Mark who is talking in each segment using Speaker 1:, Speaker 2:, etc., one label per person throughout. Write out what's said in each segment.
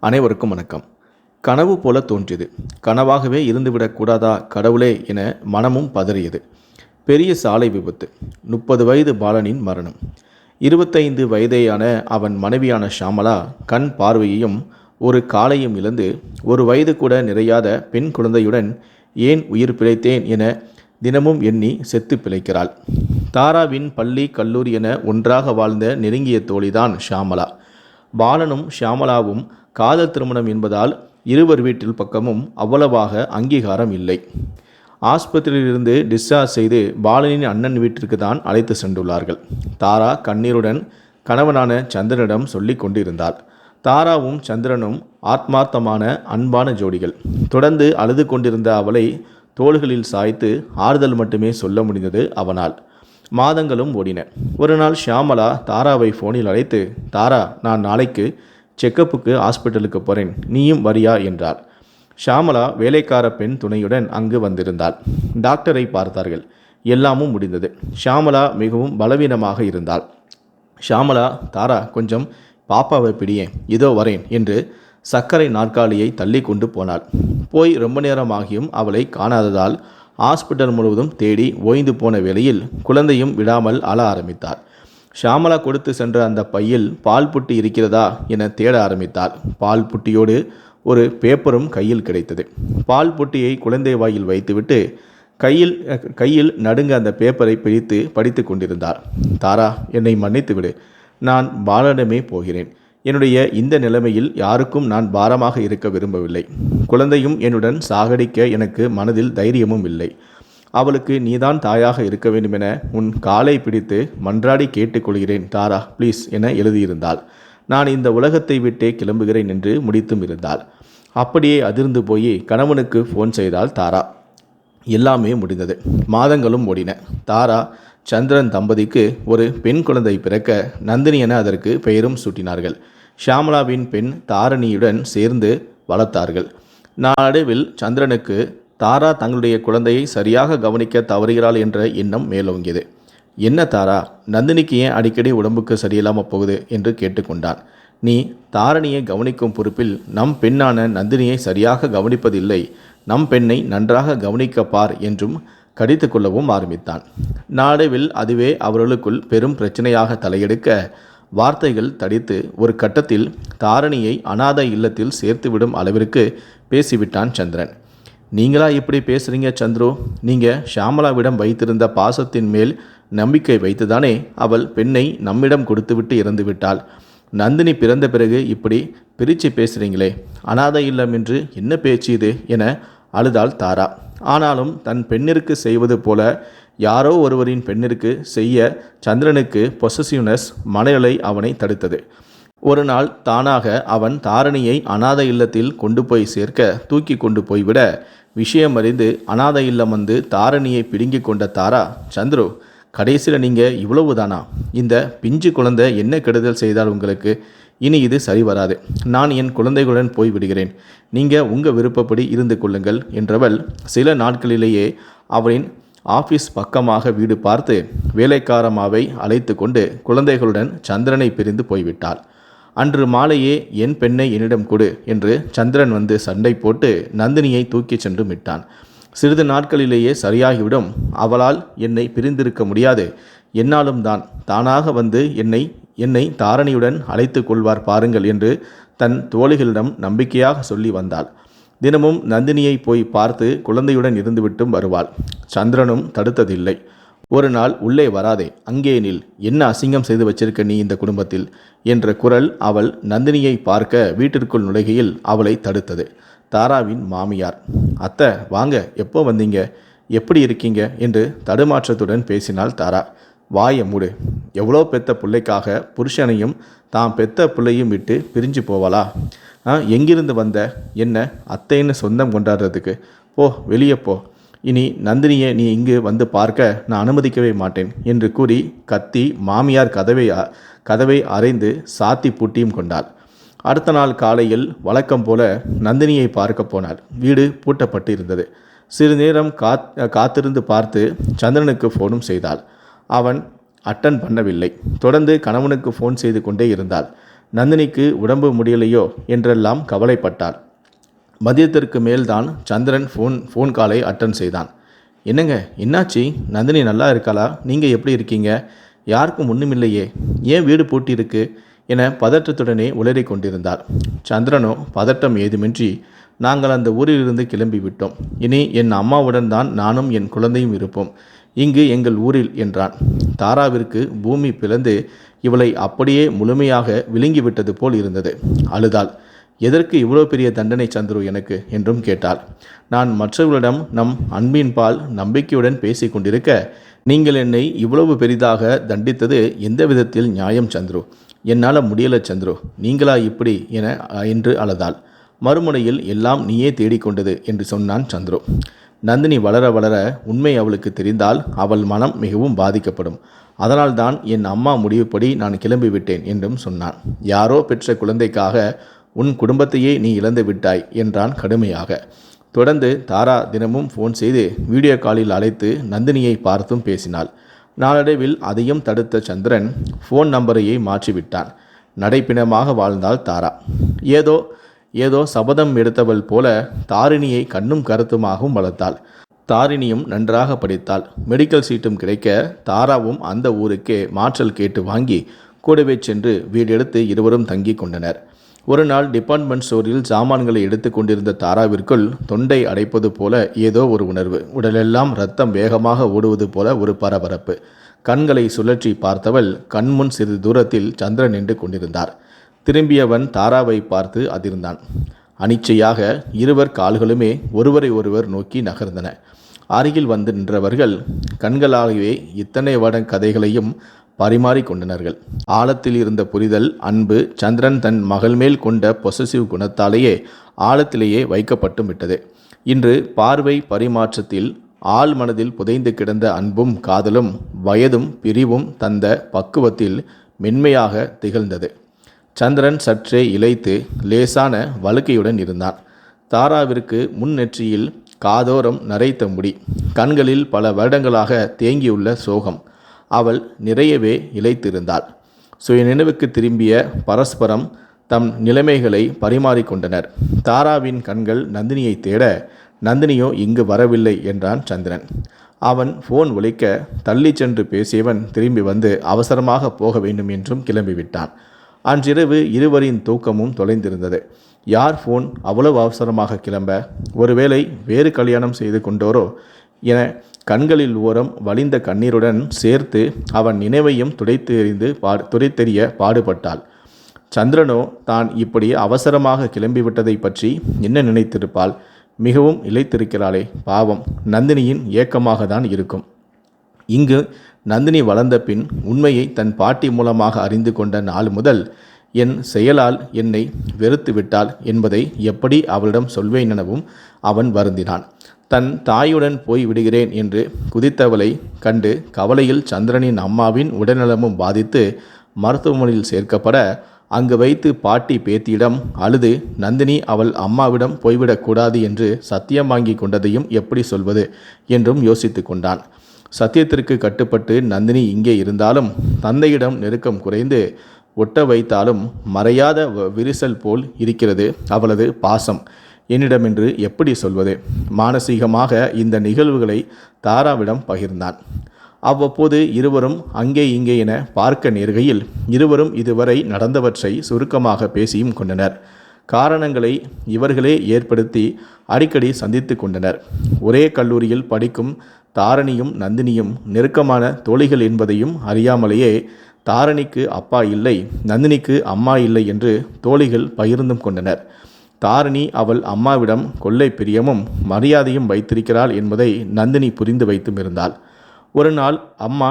Speaker 1: அனைவருக்கும் வணக்கம். கனவு போல தோன்றியது. கனவாகவே இருந்துவிடக்கூடாதா கடவுளே என மனமும் பதறியது. பெரிய சாலை விபத்து. முப்பது வயது பாலனின் மரணம். இருபத்தைந்து வயதேயான அவன் மனைவியான ஷாமலா கண் பார்வையையும் ஒரு காலையும் இழந்து ஒரு வயது கூட நிறையாத பெண் குழந்தையுடன் ஏன் உயிர் பிழைத்தேன் என தினமும் எண்ணி செத்து பிழைக்கிறாள். தாராவின் பள்ளி கல்லூரி என ஒன்றாக வாழ்ந்த நெருங்கிய தோழிதான் ஷாமலா. பாலனும் ஷியாமலாவும் காதல் திருமணம் என்பதால் இருவர் வீட்டில் பக்கமும் அவ்வளவாக அங்கீகாரம் இல்லை. ஆஸ்பத்திரியிலிருந்து டிஸ்சார்ஜ் செய்து பாலனின் அண்ணன் வீட்டிற்கு தான் அழைத்து சென்றுள்ளார்கள். தாரா கண்ணீருடன் கணவனான சந்திரனிடம் சொல்லி கொண்டிருந்தாள். தாராவும் சந்திரனும் ஆத்மார்த்தமான அன்பான ஜோடிகள். தொடர்ந்து அழுது கொண்டிருந்த அவளை தோள்களில் சாய்த்து ஆறுதல் மட்டுமே சொல்ல முடிந்தது அவனால். மாதங்களும் ஓடின. ஒரு நாள் ஷியாமலா தாராவை ஃபோனில் அழைத்து தாரா நான் நாளைக்கு செக்கப்புக்கு ஹாஸ்பிட்டலுக்கு போகிறேன் நீயும் வரியா? என்றார் ஷியாமலா வேலைக்கார பெண் துணையுடன் அங்கு வந்திருந்தாள். டாக்டரை பார்த்தார்கள். எல்லாமும் முடிந்தது. ஷியாமலா மிகவும் பலவீனமாக இருந்தாள். ஷியாமலா தாரா கொஞ்சம் பாப்பாவை பிடியேன் இதோ வரேன் என்று சர்க்கரை நாற்காலியை தள்ளி கொண்டு போனாள். போய் ரொம்ப நேரமாகியும் அவளை காணாததால் ஹாஸ்பிட்டல் முழுவதும் தேடி ஓய்ந்து போன வேளையில் குழந்தையும் விடாமல் அழ ஆரம்பித்தார். ஷாமலா கொடுத்து சென்ற அந்த பையில் பால் புட்டி இருக்கிறதா என தேட ஆரம்பித்தார். பால் புட்டியோடு ஒரு பேப்பரும் கையில் கிடைத்தது. பால் புட்டியை குழந்தை வாயில் வைத்துவிட்டு கையில் கையில் நடுங்க அந்த பேப்பரை பிரித்து படித்து கொண்டிருந்தார். தாரா என்னை மன்னித்து விடு நான் பாலனிடமே போகிறேன். என்னுடைய இந்த நிலைமையில் யாருக்கும் நான் பாரமாக இருக்க விரும்பவில்லை. குழந்தையும் என்னுடன் சாகடிக்க எனக்கு மனதில் தைரியமும் இல்லை. அவளுக்கு நீதான் தாயாக இருக்க வேண்டுமென உன் காலை பிடித்து மன்றாடி கேட்டுக்கொள்கிறேன் தாரா ப்ளீஸ் என எழுதியிருந்தாள். நான் இந்த உலகத்தை விட்டே கிளம்புகிறேன் என்று முடித்தும் இருந்தாள். அப்படியே அதிர்ந்து போய் கணவனுக்கு ஃபோன் செய்தாள் தாரா. எல்லாமே முடிந்தது. மாதங்களும் ஓடின. தாரா சந்திரன் தம்பதிக்கு ஒரு பெண் குழந்தை பிறக்க நந்தினி என அதற்கு பெயரும் சூட்டினார்கள். ஷியாமலாவின் பெண் தாரணியுடன் சேர்ந்து வளர்த்தார்கள். நாளடைவில் சந்திரனுக்கு தாரா தங்களுடைய குழந்தையை சரியாக கவனிக்க தவறுகிறாள் என்ற எண்ணம் மேலோங்கியது. என்ன தாரா நந்தினிக்கு ஏன் அடிக்கடி உடம்புக்கு சரியில்லாமல் போகுது? என்று கேட்டுக்கொண்டான். நீ தாரணியை கவனிக்கும் பொறுப்பில் நம் பெண்ணான நந்தினியை சரியாக கவனிப்பதில்லை. நம் பெண்ணை நன்றாக கவனிக்க பார் என்றும் கடித்து கொள்ளவும் ஆரம்பித்தான். நாடுவில் அதுவே அவர்களுக்குள் பெரும் பிரச்சனையாக தலையெடுக்க வார்த்தைகள் தடித்து ஒரு கட்டத்தில் தாரணியை அனாதை இல்லத்தில் சேர்த்துவிடும் அளவிற்கு பேசிவிட்டான் சந்திரன். நீங்களா இப்படி பேசுகிறீங்க சந்துரு? நீங்கள் ஷியாமலாவிடம் வைத்திருந்த பாசத்தின் மேல் நம்பிக்கை வைத்துதானே அவள் பெண்ணை நம்மிடம் கொடுத்துவிட்டு இறந்து விட்டாள் நந்தினி பிறந்த பிறகு இப்படி பிரித்து பேசுகிறீங்களே அனாதை இல்லம் என்று என்ன பேச்சு இது? என அழுதாள் தாரா. ஆனாலும் தன் பெண்ணிற்கு செய்வது போல யாரோ ஒருவரின் பெண்ணிற்கு செய்ய சந்திரனுக்கு பொசசிவ்னஸ் மனநிலை அவனை தடுத்தது. ஒரு நாள் தானாக அவன் தாரணியை அனாதை இல்லத்தில் கொண்டு போய் சேர்க்க தூக்கி கொண்டு போய்விட விஷயம் அறிந்து அனாதை இல்லம் வந்து தாரணியை பிடுங்கி கொண்ட தாரா சந்துரு கடைசியில் நீங்கள் இவ்வளவு தானா இந்த பிஞ்சு குழந்தை என்ன கெடுதல் செய்தால் உங்களுக்கு? இனி இது சரி வராது. நான் என் குழந்தைகளுடன் போய் விடுகிறேன். நீங்கள் உங்கள் விருப்பப்படி இருந்து கொள்ளுங்கள் என்றவள் சில நாட்களிலேயே அவரின் ஆஃபீஸ் பக்கமாக வீடு பார்த்து வேலைக்காரமாவை அழைத்து கொண்டு குழந்தைகளுடன் சந்திரனை பிரிந்து போய்விட்டாள். அன்று மாலையே என் பெண்ணை என்னிடம் கொடு என்று சந்திரன் வந்து சண்டை போட்டு நந்தினியை தூக்கிச் சென்று விட்டான். சிறிது நாட்களிலேயே சரியாகிவிடும். அவளால் என்னை பிரிந்திருக்க முடியாது. என்னாலும் தான் தானாக வந்து என்னை என்னை தாரணியுடன் அழைத்து கொள்வார் பாருங்கள் என்று தன் தோழிகளிடம் நம்பிக்கையாக சொல்லி வந்தாள். தினமும் நந்தினியை போய் பார்த்து குழந்தையுடன் இருந்துவிட்டும் வருவாள். சந்திரனும் தடுத்ததில்லை. ஒரு நாள் உள்ளே வராதே அங்கே நில். என்ன அசிங்கம் செய்து வச்சிருக்க நீ இந்த குடும்பத்தில்? என்ற குரல் அவள் நந்தினியை பார்க்க வீட்டிற்குள் நுழைகையில் அவளை தடுத்தது. தாராவின் மாமியார் அத்தை வாங்க எப்போ வந்தீங்க? எப்படி இருக்கீங்க? என்று தடுமாற்றத்துடன் பேசினாள் தாரா. வாய மூடு. எவ்வளோ பெத்த பிள்ளைக்காக புருஷனையும் தாம் பெத்த பிள்ளையும் விட்டு பிரிஞ்சு போவாளா? எங்கிருந்து வந்த? என்ன? அத்தைன்னு சொந்தம் கொண்டாடுறதுக்கு. போ வெளியே போ. இனி நந்தினியை நீ இங்கு வந்து பார்க்க நான் அனுமதிக்கவே மாட்டேன் என்று கூறி கத்தி மாமியார் கதவை கதவை அறைந்து சாத்தி பூட்டியும் கொண்டாள். அடுத்த நாள் காலையில் வழக்கம் போல நந்தினியை பார்க்க போனாள். வீடு பூட்டப்பட்டு இருந்தது. சிறிது நேரம் காத் காத்திருந்து பார்த்து சந்திரனுக்கு ஃபோனும் செய்தாள். அவன் அட்டன் பண்ணவில்லை. தொடர்ந்து கணவனுக்கு ஃபோன் செய்து கொண்டே இருந்தாள். நந்தினிக்கு உடம்பு முடியலையோ என்றெல்லாம் கவலைப்பட்டாள் மதியத்திற்கு மேல்தான் சந்திரன் ஃபோன் ஃபோன் காலை அட்டன் செய்தான். என்னங்க என்னாச்சி? நந்தினி நல்லா இருக்காளா? நீங்கள் எப்படி இருக்கீங்க? யாருக்கும் ஒன்றுமில்லையே ஏன் வீடு பூட்டியிருக்கு? என பதற்றத்துடனே உளறிக் கொண்டிருந்தார். சந்திரனோ பதட்டம் ஏதுமின்றி நாங்கள் அந்த ஊரிலிருந்து கிளம்பி விட்டோம் இனி என் அம்மாவுடன் தான் நானும் என் குழந்தையும் இருப்போம். இங்கு எங்கள் ஊரில் என்றான். தாராவிற்கு பூமி பிளந்து இவளை அப்படியே முழுமையாக விழுங்கிவிட்டது போல் இருந்தது. அழுதாள். எதற்கு இவ்வளோ பெரிய தண்டனை சந்துரு எனக்கு? என்றும் கேட்டாள். நான் மற்றவர்களிடம் நம் அன்பின் பால் நம்பிக்கையுடன் பேசி கொண்டிருக்க நீங்கள் என்னை இவ்வளவு பெரிதாக தண்டித்தது எந்த விதத்தில் நியாயம் சந்துரு? என்னால் முடியல சந்துரு. நீங்களா இப்படி என என்று அழுதாள். மறுமுனையில் எல்லாம் நீயே தேடிக்கொண்டது என்று சொன்னான் சந்துரு. நந்தினி வளர வளர உண்மை அவளுக்கு தெரிந்தால் அவள் மனம் மிகவும் பாதிக்கப்படும். அதனால்தான் என் அம்மா முடிவுப்படி நான் கிளம்பிவிட்டேன் என்றும் சொன்னான். யாரோ பெற்ற குழந்தைக்காக உன் குடும்பத்தையே நீ இழந்து விட்டாய் என்றான் கடுமையாக. தொடர்ந்து தாரா தினமும் ஃபோன் செய்து வீடியோ காலில் அழைத்து நந்தினியை பார்த்தும் பேசினாள். நாளடைவில் அதையும் தடுத்த சந்திரன் ஃபோன் நம்பரையே மாற்றிவிட்டான். நடைப்பிணமாக வாழ்ந்தாள் தாரா. ஏதோ ஏதோ சபதம் எடுத்தவள் போல தாரிணியை கண்ணும் கருத்துமாகவும் வளர்த்தாள். தாரிணியும் நன்றாக படித்தாள். மெடிக்கல் சீட்டும் கிடைக்க தாராவும் அந்த ஊருக்கே மாற்றல் கேட்டு வாங்கி கூடவே சென்று வீடெடுத்து இருவரும் தங்கி கொண்டனர். ஒரு நாள் டிபார்ட்மெண்ட் ஸ்டோரில் சாமான்களை எடுத்து கொண்டிருந்த தாராவிற்குள் தொண்டை அடைப்பது போல ஏதோ ஒரு உணர்வு. உடலெல்லாம் ரத்தம் வேகமாக ஓடுவது போல ஒரு பரபரப்பு. கண்களை சுழற்றி பார்த்தவள் கண்முன் சிறிது தூரத்தில் சந்திரன் நின்று கொண்டிருந்தார். திரும்பியவன் தாராவை பார்த்து அதிர்ந்தான். அனிச்சையாக இருவர் கால்களுமே ஒருவரை ஒருவர் நோக்கி நகர்ந்தன. அருகில் வந்து நின்றவர்கள் கண்களாகவே இத்தனை வட கதைகளையும் பரிமாறிக்கொண்டனர்கள் ஆழத்தில் இருந்த புரிதல் அன்பு சந்திரன் தன் மகள் மேல் கொண்ட பொசசிவ் குணத்தாலேயே ஆழத்திலேயே வைக்கப்பட்டும் விட்டது. இன்று பார்வை பரிமாற்றத்தில் ஆள் மனதில் புதைந்து கிடந்த அன்பும் காதலும் வயதும் பிரிவும் தந்த பக்குவத்தில் மென்மையாக திகழ்ந்தது. சந்திரன் சற்றே இழைத்து லேசான வழுக்கையுடன் இருந்தான். தாராவிற்கு முன்னெற்றியில் காதோரம் நரைத்த முடி கண்களில் பல வருடங்களாக தேங்கியுள்ள சோகம். அவள் நிறையவே இழைத்திருந்தாள் சுய நினைவுக்கு திரும்பிய பரஸ்பரம் தம் நிலைமைகளை பரிமாறிக்கொண்டனர் தாராவின் கண்கள் நந்தினியை தேட நந்தினியோ இங்கு வரவில்லை என்றான் சந்திரன். அவன் ஃபோன் ஒழிக்க தள்ளி சென்று பேசியவன் திரும்பி வந்து அவசரமாக போக வேண்டும் என்றும் கிளம்பிவிட்டான். அன்றிரவு இருவரின் தூக்கமும் தொலைந்திருந்தது. யார் ஃபோன் அவ்வளவு அவசரமாக கிளம்ப ஒருவேளை வேறு கல்யாணம் செய்து கொண்டோரோ என கண்களில் ஓரம் வலிந்த கண்ணீருடன் சேர்த்து அவன் நினைவையும் துடைத்து எறிந்து பா துடைத்தெறிய பாடுபட்டாள். சந்திரனோ தான் இப்படி அவசரமாக கிளம்பிவிட்டதை பற்றி என்ன நினைத்திருப்பாள்? மிகவும் இழைத்திருக்கிறாளே பாவம் நந்தினியின் ஏக்கமாக தான் இருக்கும். இங்கு நந்தினி வளர்ந்த பின் உண்மையை தன் பாட்டி மூலமாக அறிந்து கொண்ட நாள் முதல் என் செயலால் என்னை வெறுத்து விட்டாள் என்பதை எப்படி அவளிடம் சொல்வேன் எனவும் அவன் வருந்தினான். தன் தாயுடன் போய் விடுகிறேன் என்று குதித்தவளை கண்டு கவலையில் சந்திரனின் அம்மாவின் உடல்நலமும் பாதித்து மருத்துவமனையில் சேர்க்கப்பட அங்கு வைத்து பாட்டி பேத்தியிடம் அழுது நந்தினி அவள் அம்மாவிடம் போய்விடக்கூடாது என்று சத்தியம் வாங்கி கொண்டதையும் எப்படி சொல்வது? என்றும் யோசித்து கொண்டான். சத்தியத்திற்கு கட்டுப்பட்டு நந்தினி இங்கே இருந்தாலும் தந்தையிடம் நெருக்கம் குறைந்து ஒட்ட வைத்தாலும் மறையாத விரிசல் போல் இருக்கிறது அவளது பாசம். என்னிடமென்று எப்படி சொல்வது? மானசீகமாக இந்த நிகழ்வுகளை தாராவிடம் பகிர்ந்தான். அவ்வப்போது இருவரும் அங்கே இங்கே என பார்க்க நேர்கையில் இருவரும் இதுவரை நடந்தவற்றை சுருக்கமாக பேசியும் கொண்டனர். காரணங்களை இவர்களே ஏற்படுத்தி அடிக்கடி சந்தித்து கொண்டனர். ஒரே கல்லூரியில் படிக்கும் தாரணியும் நந்தினியும் நெருக்கமான தோழிகள் என்பதையும் அறியாமலேயே தாரணிக்கு அப்பா இல்லை நந்தினிக்கு அம்மா இல்லை என்று தோழிகள் பகிர்ந்தும் கொண்டனர். தாரணி அவள் அம்மாவிடம் கொள்ளை பிரியமும் மரியாதையும் வைத்திருக்கிறாள் என்பதை நந்தினி புரிந்து வைத்தும் இருந்தாள். ஒரு நாள் அம்மா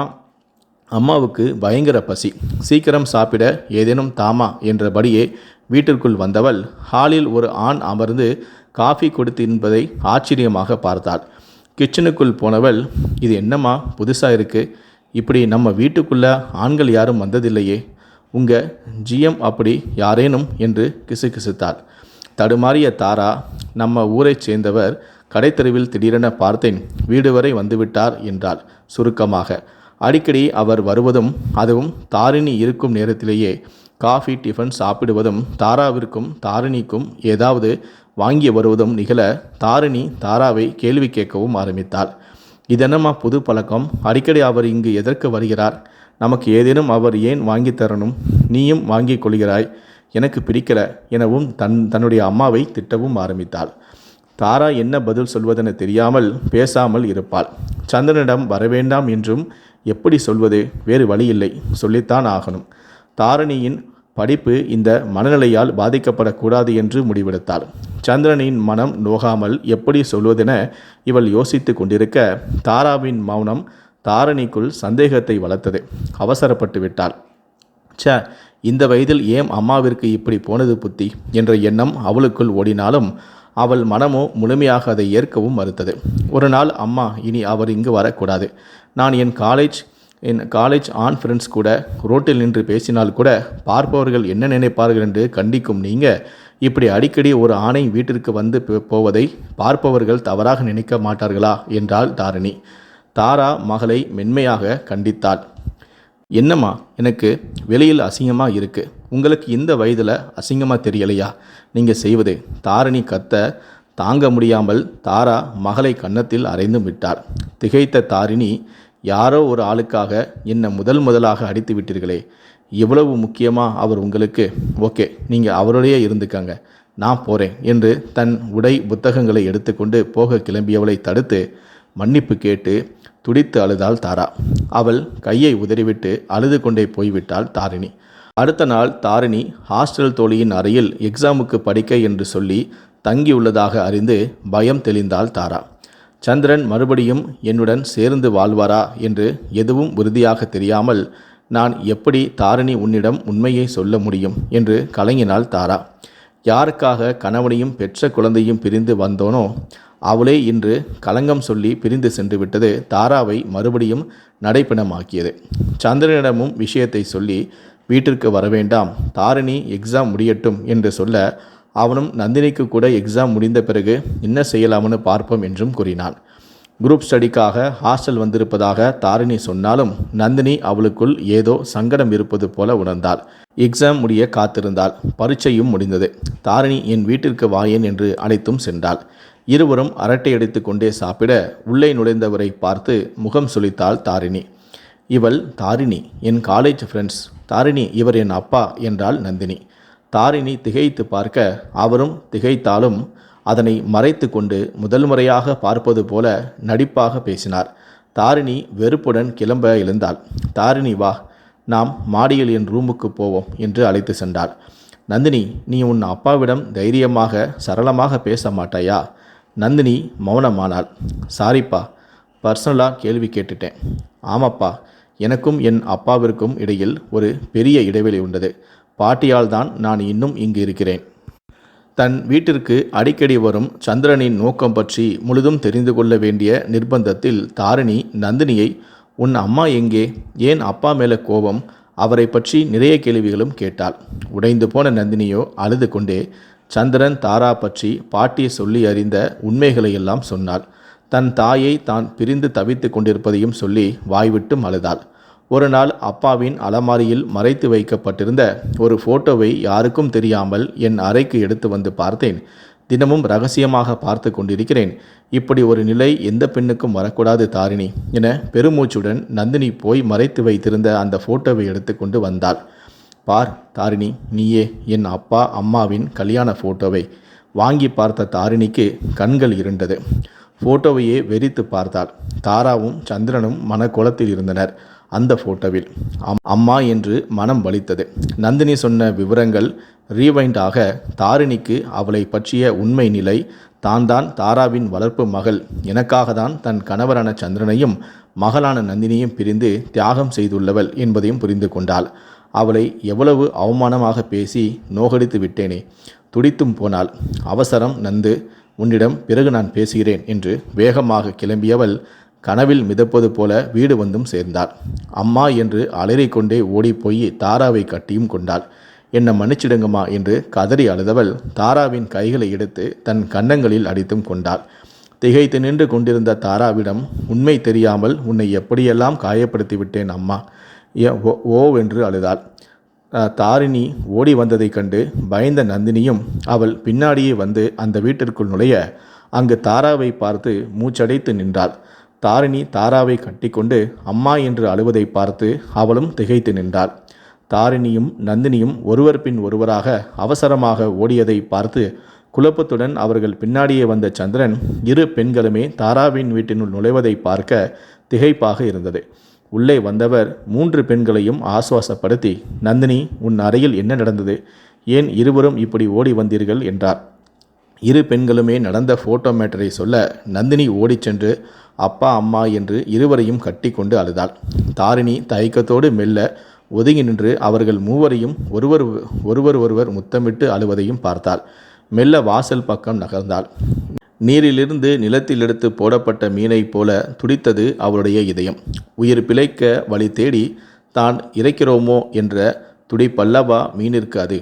Speaker 1: அம்மாவுக்கு பயங்கர பசி. சீக்கிரம் சாப்பிட ஏதேனும் தாமா என்றபடியே வீட்டிற்குள் வந்தவள் ஹாலில் ஒரு ஆண் அமர்ந்து காஃபி கொடுத்திருப்பதை ஆச்சரியமாக பார்த்தாள். கிச்சனுக்குள் போனவள் இது என்னம்மா? புதுசாக இருக்குது இப்படி நம்ம வீட்டுக்குள்ளே ஆண்கள் யாரும் வந்ததில்லையே. உங்கள் ஜிஎம் அப்படி யாரேனும்? என்று கிசுகிசுத்தாள். தடுமாறிய தாரா நம்ம ஊரைச் சேர்ந்தவர் கடைத்தெருவில் திடீரென பார்த்தேன். வீடு வரை வந்துவிட்டார் என்றாள் சுருக்கமாக. அடிக்கடி அவர் வருவதும் அதுவும் தாரிணி இருக்கும் நேரத்திலேயே காஃபி டிஃபன் சாப்பிடுவதும் தாராவிற்கும் தாரிணிக்கும் ஏதாவது வாங்கி வருவதும் நிகழ தாரிணி தாராவை கேள்வி கேட்கவும் ஆரம்பித்தாள். இதென்னம்மா புது பழக்கம்? அடிக்கடி அவர் இங்கு எதற்கு வருகிறார்? நமக்கு ஏதேனும் அவர் ஏன் வாங்கி தரணும்? நீயும் வாங்கி கொள்கிறாய். எனக்கு பிடிக்கல எனவும் தன் தன்னுடைய அம்மாவை திட்டவும் ஆரம்பித்தாள். தாரா என்ன பதில் சொல்வதென தெரியாமல் பேசாமல் இருப்பாள். சந்திரனிடம் வரவேண்டாம் என்றும் எப்படி சொல்வது? வேறு வழியில்லை சொல்லித்தான் ஆகணும். தாரணியின் படிப்பு இந்த மனநிலையால் பாதிக்கப்படக்கூடாது என்று முடிவெடுத்தாள். சந்திரனின் மனம் நோகாமல் எப்படி சொல்வதென இவள் யோசித்து கொண்டிருக்க தாராவின் மௌனம் தாரணிக்குள் சந்தேகத்தை வளர்த்தது. அவசரப்பட்டு விட்டாள். ச இந்த வயதில் ஏன் அம்மாவிற்கு இப்படி போனது புத்தி? என்ற எண்ணம் அவளுக்குள் ஓடினாலும் அவள் மனமோ முழுமையாக அதை ஏற்கவும் மறுத்தது. ஒரு நாள் அம்மா இனி அவர் இங்கு வரக்கூடாது. நான் என் காலேஜ் என் காலேஜ் ஆன் ஃப்ரெண்ட்ஸ் கூட ரோட்டில் நின்று பேசினால் கூட பார்ப்பவர்கள் என்ன நினைப்பார்கள் என்று கண்டிக்கும் நீங்கள் இப்படி அடிக்கடி ஒரு ஆணை வீட்டிற்கு வந்து போவதை பார்ப்பவர்கள் தவறாக நினைக்க மாட்டார்களா? என்றாள் தாரிணி. தாரா மகளை மென்மையாக கண்டித்தாள். என்னம்மா எனக்கு வெளியில் அசிங்கமாக இருக்குது உங்களுக்கு இந்த வயதில் அசிங்கமாக தெரியலையா? நீங்கள் செய்வது. தாரணி கத்த தாங்க முடியாமல் தாரா மகளை கன்னத்தில் அரைந்து விட்டார். திகைத்த தாரிணி யாரோ ஒரு ஆளுக்காக என்னை முதல் முதலாக அடித்து விட்டீர்களே. இவ்வளவு முக்கியமாக அவர் உங்களுக்கு? ஓகே நீங்கள் அவரோடையே இருந்துக்கங்க. நான் போகிறேன் என்று தன் உடை புத்தகங்களை எடுத்துக்கொண்டு போக கிளம்பியவளை தடுத்து மன்னிப்பு கேட்டு துடித்து அழுதாள் தாரா. அவள் கையை உதறிவிட்டு அழுது கொண்டே போய்விட்டாள் தாரிணி. அடுத்த நாள் தாரிணி ஹாஸ்டல் தோழியின் அறையில் எக்ஸாமுக்கு படிக்க என்று சொல்லி தங்கியுள்ளதாக அறிந்து பயம் தெளிந்தாள் தாரா. சந்திரன் மறுபடியும் என்னுடன் சேர்ந்து வாழ்வாரா என்று எதுவும் உறுதியாக தெரியாமல் நான் எப்படி தாரிணி உன்னிடம் உண்மையை சொல்ல முடியும்? என்று கலங்கினாள் தாரா. யாருக்காக கணவனையும் பெற்ற குழந்தையும் பிரிந்து வந்தோனோ அவளே இன்று களங்கம் சொல்லி பிரிந்து சென்று விட்டது தாராவை மறுபடியும் நடைப்பணமாக்கியது. சந்திரனிடமும் விஷயத்தை சொல்லி வீட்டிற்கு வரவேண்டாம் தாரிணி எக்ஸாம் முடியட்டும் என்று சொல்ல அவனும் நந்தினிக்கு கூட எக்ஸாம் முடிந்த பிறகு என்ன செய்யலாம்னு பார்ப்போம் என்றும் கூறினான் குரூப் ஸ்டடிக்காக ஹாஸ்டல் வந்திருப்பதாக தாரிணி சொன்னாலும் நந்தினி அவளுக்குள் ஏதோ சங்கடம் இருப்பது போல உணர்ந்தாள். எக்ஸாம் முடிய காத்திருந்தாள். பரீட்சையும் முடிந்தது. தாரிணி என் வீட்டிற்கு வாயேன் என்று அழைத்தும் சென்றாள். இருவரும் அரட்டையடித்து கொண்டே சாப்பிட உள்ளே நுழைந்தவரை பார்த்து முகம் சுளித்தாள் தாரிணி. இவள் தாரிணி என் காலேஜ் ஃப்ரெண்ட்ஸ் தாரிணி இவர் என் அப்பா என்றாள் நந்தினி. தாரிணி திகைத்து பார்க்க அவரும் திகைத்தாலும் அதனை மறைத்து கொண்டு முதல் முறையாக பார்ப்பது போல நடிப்பாக பேசினார். தாரிணி வெறுப்புடன் கிளம்ப எழுந்தாள். தாரிணி வா நாம் மாடியில் என் ரூமுக்கு போவோம் என்று அழைத்து சென்றாள் நந்தினி நீ உன் அப்பாவிடம் தைரியமாக சரளமாக பேச மாட்டாயா? நந்தினி மௌனமானாள். சாரிப்பா பர்சனலாக கேள்வி கேட்டுட்டேன். ஆமாப்பா எனக்கும் என் அப்பாவிற்கும் இடையில் ஒரு பெரிய இடைவெளி உண்டது. பாட்டியால் தான் நான் இன்னும் இங்கு இருக்கிறேன். தன் வீட்டிற்கு அடிக்கடி வரும் சந்திரனின் நோக்கம் பற்றி முழுதும் தெரிந்து கொள்ள வேண்டிய நிர்பந்தத்தில் தாரிணி நந்தினியை உன் அம்மா எங்கே? ஏன் அப்பா மேலே கோபம்? அவரை பற்றி நிறைய கேள்விகளும் கேட்டாள். உடைந்து போன நந்தினியோ அழுது கொண்டே சந்திரன் தாரா பற்றி பாட்டி சொல்லி அறிந்த உண்மைகளை எல்லாம் சொன்னாள். தன் தாயை தான் பிரிந்து தவித்து கொண்டிருப்பதையும் சொல்லி வாய்விட்டு அழுதாள் ஒரு நாள் அப்பாவின் அலமாரியில் மறைத்து வைக்கப்பட்டிருந்த ஒரு ஃபோட்டோவை யாருக்கும் தெரியாமல் என் அறைக்கு எடுத்து வந்து பார்த்தேன். தினமும் ரகசியமாக பார்த்து கொண்டிருக்கிறேன். இப்படி ஒரு நிலை எந்த பெண்ணுக்கும் வரக்கூடாது தாரிணி என பெருமூச்சுடன் நந்தினி போய் மறைத்து வைத்திருந்த அந்த ஃபோட்டோவை எடுத்துக்கொண்டு வந்தாள். பார் தாரிணி நீயே என் அப்பா அம்மாவின் கல்யாண ஃபோட்டோவை வாங்கி பார்த்த தாரிணிக்கு கண்கள் இருண்டது. ஃபோட்டோவையே வெறித்து பார்த்தாள். தாராவும் சந்திரனும் மனக்கோலத்தில் இருந்தனர். அந்த ஃபோட்டோவில் அம்- அம்மா என்று மனம் வலித்தது. நந்தினி சொன்ன விவரங்கள் ரீவைண்டாக தாரிணிக்கு அவளை பற்றிய உண்மை நிலை தான் தான் தாராவின் வளர்ப்பு மகள் எனக்காக தான் தன் கணவரான சந்திரனையும் மகளான நந்தினியும் பிரிந்து தியாகம் செய்துள்ளவள் என்பதையும் புரிந்து கொண்டாள். அவளை எவ்வளவு அவமானமாக பேசி நோகடித்து விட்டேனே துடித்தும் போனாள். அவசரம் நந்து உன்னிடம் பிறகு நான் பேசுகிறேன் என்று வேகமாக கிளம்பியவள் கனவில் மிதப்பது போல வீடு வந்தும் சேர்ந்தாள். அம்மா என்று அலறிக்கொண்டே ஓடிப்போய் தாராவை கட்டியும் கொண்டாள். என்னை மன்னிச்சிடுங்கம்மா என்று கதறி அழுதவள் தாராவின் கைகளை எடுத்து தன் கன்னங்களில் அடித்தும் கொண்டாள். திகைத்து நின்று கொண்டிருந்த தாராவிடம் உண்மை தெரியாமல் உன்னை எப்படியெல்லாம் காயப்படுத்தி விட்டேன் அம்மா? ஓ- என்று அழுதாள். அஹ், தாரிணி ஓடி வந்ததைக் கண்டு பயந்த நந்தினியும் அவள் பின்னாடியே வந்து அந்த வீட்டிற்குள் நுழைய அங்கு தாராவை பார்த்து மூச்சடைத்து நின்றாள். தாரிணி தாராவை கட்டிக்கொண்டு அம்மா என்று அழுவதை பார்த்து அவளும் திகைத்து நின்றாள். தாரிணியும் நந்தினியும் ஒருவர் பின் ஒருவராக அவசரமாக ஓடியதை பார்த்து குழப்பத்துடன் அவர்கள் பின்னாடியே வந்த சந்திரன் இரு பெண்களுமே தாராவின் வீட்டினுள் நுழைவதை பார்க்க திகைப்பாக இருந்தது. உள்ளே வந்தவர் மூன்று பெண்களையும் ஆசுவாசப்படுத்தி நந்தினி உன் அறையில் என்ன நடந்தது? ஏன் இருவரும் இப்படி ஓடி வந்தீர்கள்? என்றார். இரு பெண்களுமே நடந்த ஃபோட்டோ மேட்டரை சொல்ல நந்தினி ஓடிச் சென்று அப்பா அம்மா என்று இருவரையும் கட்டி கொண்டு அழுதாள். தாரிணி தயக்கத்தோடு மெல்ல ஒதுங்கி நின்று அவர்கள் மூவரையும் ஒருவர் ஒருவர் ஒருவர் முத்தமிட்டு அழுவதையும் பார்த்தாள். மெல்ல வாசல் பக்கம் நகர்ந்தாள். நீரிலிருந்து நிலத்தில் எடுத்து போடப்பட்ட மீனைப் போல துடித்தது அவளுடைய இதயம். உயிர் பிழைக்க வழி தேடி தான் இறைக்கிறோமோ என்ற துடிப்பல்லவா மீனிற்கு அது.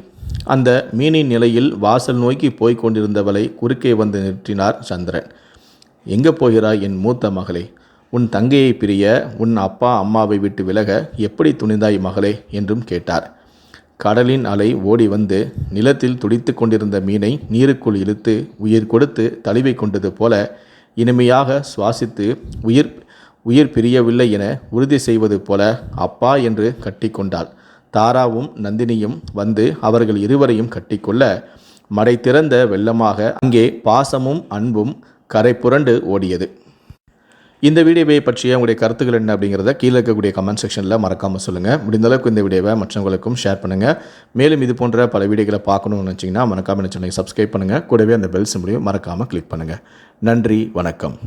Speaker 1: அந்த மீனின் நிலையில் வாசல் நோக்கி போய்க் கொண்டிருந்தவளை குறுக்கே வந்து நிறுத்தினார் சந்திரன். எங்கே போகிறாய் என் மூத்த மகளே? உன் தங்கையை பிரிய உன் அப்பா அம்மாவை விட்டு விலக எப்படி துணிந்தாய் மகளே? என்றும் கேட்டார். கடலின் அலை ஓடி வந்து நிலத்தில் துடித்து கொண்டிருந்த மீனை நீருக்குள் இழுத்து உயிர் கொடுத்து தழுவை கொண்டது போல இனிமையாக சுவாசித்து உயிர் உயிர் பிரியவில்லை என உறுதி செய்வது போல அப்பா என்று கட்டிக்கொண்டாள் தாராவும் நந்தினியும் வந்து அவர்கள் இருவரையும் கட்டிக்கொள்ள மடை திறந்த வெள்ளமாக அங்கே பாசமும் அன்பும் கரை புரண்டு ஓடியது. இந்த வீடியோவை பற்றிய உங்களுடைய கருத்துக்கள் என்ன அப்படிங்கிறத கீழே இருக்கக்கூடிய கமெண்ட் செக்ஷனில் மறக்காமல் சொல்லுங்கள் முடிந்தளவுக்கு இந்த வீடியோவை மற்றவங்களுக்கும் ஷேர் பண்ணுங்கள் மேலும் இது போன்ற பல வீடியோக்களை பார்க்கணும்னு நினச்சிங்கன்னா மறக்காமல் சேனலை சப்ஸ்கிரைப் பண்ணுங்கள் கூடவே அந்த பெல் சிம்பிளையும் மறக்காமல் கிளிக் பண்ணுங்கள் நன்றி வணக்கம்.